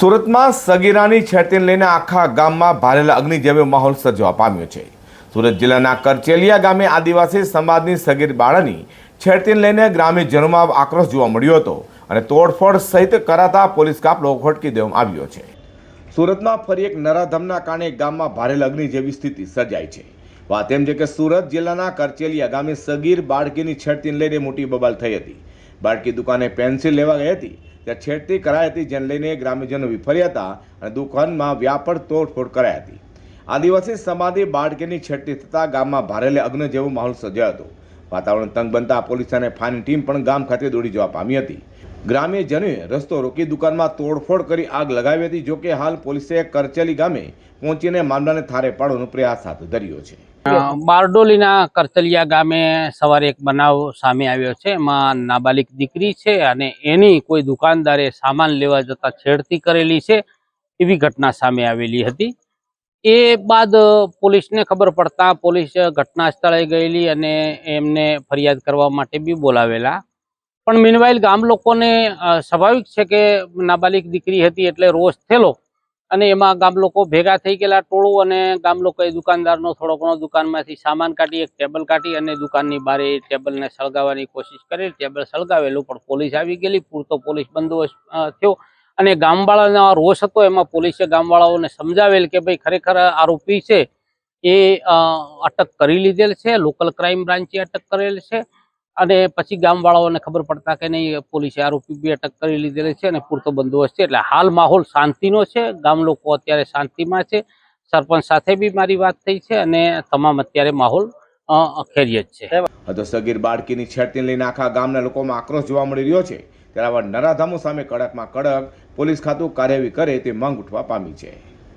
સુરતમાં સગીરાની છેડતીને લઈને આખા ગામમાં ભારેલા અગ્નિ જેવો માહોલ સર્જવા પામ્યો છે. સુરત જિલ્લાના કરચેલિયા ગામે આદિવાસી સમાજની સગીર બાળાની છેડતીને લઈને ગ્રામ્યજનોમાં આક્રોશ જોવા મળ્યો હતો અને તોડફોડ સહિત કરાતા પોલીસ કાફલો ખોટકી દેવામાં આવ્યો છે. સુરતમાં ફરી એક નરાધમના કારણે ગામમાં ભારેલ અગ્નિ જેવી સ્થિતિ સર્જાઈ છે. વાત એમ છે કે સુરત જિલ્લાના કરચેલિયા ગામે સગીર બાળકીની છેડતીને લઈને મોટી બબાલ થઈ હતી. બાળકી દુકાને પેન્સિલ લેવા ગઈ હતી ત્યાં છેડતી કરાઈ હતી જેને લઈને ગ્રામ્યજનો વિફર્યા હતા અને દુકાનમાં વ્યાપક તોડફોડ કરાઈ હતી. આદિવાસી સમાધિ બાળકીની છેડતી થતાં ગામમાં ભારેલે અગ્ન જેવો માહોલ સર્જાયો હતો. વાતાવરણ તંગ બનતા પોલીસ અને ફાયરની ટીમ પણ ગામ ખાતે દોડી જવા પામી હતી. ગ્રામ્યજનોએ રસ્તો રોકી દુકાનમાં તોડફોડ કરી આગ લગાવી હતી જોકે હાલ પોલીસે કરચલી ગામે પહોંચીને મામલાને થારે પાડવાનો પ્રયાસ હાથ ધર્યો છે. બારડોલીના કરતલિયા ગામે સવારે એક બનાવ સામે આવ્યો છે. એમાં નાબાલિક દીકરી છે અને એની કોઈ દુકાનદારે સામાન લેવા જતા છેડતી કરેલી છે એવી ઘટના સામે આવેલી હતી. એ બાદ પોલીસને ખબર પડતા પોલીસ ઘટના સ્થળે ગયેલી અને એમને ફરિયાદ કરવા માટે બી બોલાવેલા. પણ મીનવાઇલ ગામ લોકોને સ્વાભાવિક છે કે નાબાલિક દીકરી હતી એટલે રોષ થયેલો અને એમાં ગામ લોકો ભેગા થઈ ગયેલા ટોળું અને ગામ લોકોએ દુકાનદારનો થોડો ઘણો દુકાનમાંથી સામાન કાઢી, એક ટેબલ કાઢી અને દુકાનની બારે ટેબલને સળગાવવાની કોશિશ કરી ટેબલ સળગાવેલું, પણ પોલીસ આવી ગયેલી. પૂરતો પોલીસ બંદોબસ્ત થયો અને ગામવાળાનો રોષ હતો. એમાં પોલીસે ગામવાળાઓને સમજાવેલ કે ભાઈ ખરેખર આરોપી છે એ અટક કરી લીધેલ છે. લોકલ ક્રાઇમ બ્રાન્ચે અટક કરેલ છે. અને પછી ગામવાળાઓને ખબર પડતા કે નહીં, પોલીસે આરોપી બી અટક કરી લીધેલી છે અને પૂરતો બંદોબસ્ત છે. એટલે હાલ માહોલ શાંતિનો છે. ગામ લોકો અત્યારે શાંતિમાં છે. સરપંચ સાથે બી મારી વાત થઈ છે અને તમામ અત્યારે માહોલ ખેરિયત છે. તો સગીર બાળકીની છેડતી લઈને આખા ગામના લોકોમાં આક્રોશ જોવા મળી રહ્યો છે. ત્યારે આવા નરાધામો સામે કડકમાં કડક પોલીસ ખાતું કાર્યવાહી કરે તે માંગ ઉઠવા પામી છે.